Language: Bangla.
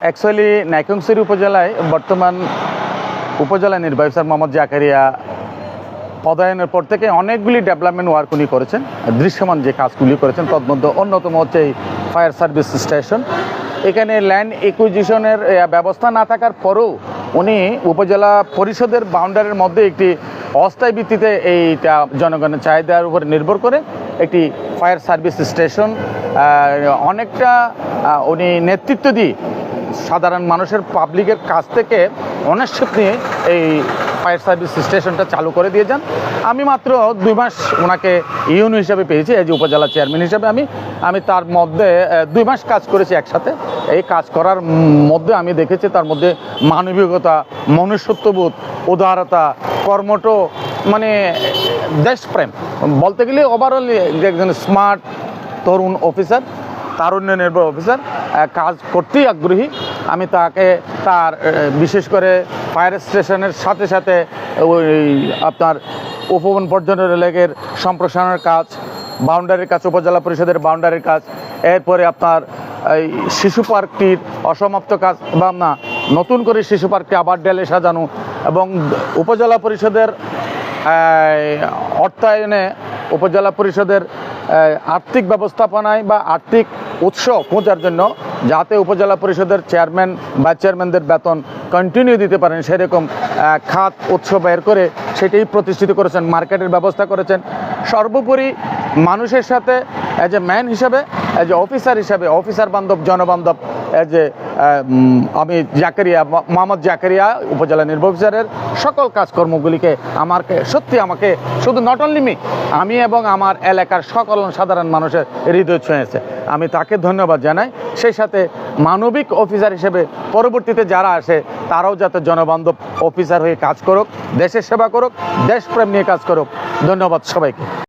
অ্যাকচুয়ালি নাইকংসিরি উপজেলায় বর্তমান উপজেলা নির্বাহী স্যার মোহাম্মদ জাকারিয়া পদায়নের পর থেকে অনেকগুলি ডেভেলপমেন্ট ওয়ার্ক উনি করেছেন, দৃশ্যমান যে কাজগুলি করেছেন তন্মধ্যে অন্যতম হচ্ছে এই ফায়ার সার্ভিস স্টেশন এখানে ল্যান্ড একুইজিশনের ব্যবস্থা না থাকার পরেও উনি উপজেলা পরিষদের বাউন্ডারির মধ্যে একটি অস্থায়ী ভিত্তিতে এইটা জনগণের চাহিদার উপর নির্ভর করে একটি ফায়ার সার্ভিস স্টেশন অনেকটা উনি নেতৃত্ব দিয়ে সাধারণ মানুষের পাবলিকের কাছ থেকে অনেক নিয়ে এই ফায়ার সার্ভিস স্টেশনটা চালু করে দিয়ে যান আমি মাত্র দুই মাস ওনাকে ইউনো হিসাবে পেয়েছি, এই যে উপজেলা চেয়ারম্যান হিসাবে আমি। আমি তার মধ্যে দুই মাস কাজ করেছি একসাথে। এই কাজ করার মধ্যে আমি দেখেছি তার মধ্যে মানবিকতা, মনুষ্যত্ববোধ, উদারতা, কর্মঠ মানে দেশপ্রেম। বলতে গেলে ওভারঅল একজন স্মার্ট তরুণ অফিসার তারুণ্য নির্ভর অফিসার কাজ করতেই আগ্রহী। আমি তাকে, তার বিশেষ করে ফায়ার স্টেশনের সাথে সাথে ওই, আপনার উপবন পর্যটন লেগের সম্প্রসারণের কাজ, বাউন্ডারির কাজ, উপজেলা পরিষদের বাউন্ডারির কাজ, এরপরে আপনার এই শিশু পার্কটির অসমাপ্ত কাজ, বা না, নতুন করে শিশু পার্কটি আবার ডেলে সাজানো এবং উপজেলা পরিষদের অর্থায়নে উপজেলা পরিষদের আর্থিক ব্যবস্থাপনায় বা আর্থিক উৎস খোঁজার জন্য যাতে উপজেলা পরিষদের চেয়ারম্যান বা চেয়ারম্যানদের বেতন কন্টিনিউ দিতে পারেন, সেরকম খাত, উৎস বের করে সেটাই প্রতিষ্ঠিত করেছেন, মার্কেটের ব্যবস্থা করেছেন। সর্বোপরি মানুষের সাথে অ্যাজ এ ম্যান হিসাবে অ্যাজ এ অফিসার হিসাবে অফিসার বান্ধব, জনবান্ধব এ আমি জাকারিয়া মোহাম্মদ জাকারিয়া উপজেলা নির্বাহী অফিসারের সকল কাজকর্মগুলিকে আমাকে, সত্যি আমাকে, শুধু নট অনলি মি আমি এবং আমার এলাকার সকল সাধারণ মানুষের হৃদয় ছুঁয়েছে আমি তাকে ধন্যবাদ জানাই। সেই সাথে মানবিক অফিসার হিসেবে পরবর্তীতে যারা আসে, তারাও যাতে জনবান্ধব অফিসার হয়ে কাজ করুক, দেশের সেবা করুক, দেশপ্রেম নিয়ে কাজ করুক। ধন্যবাদ সবাইকে।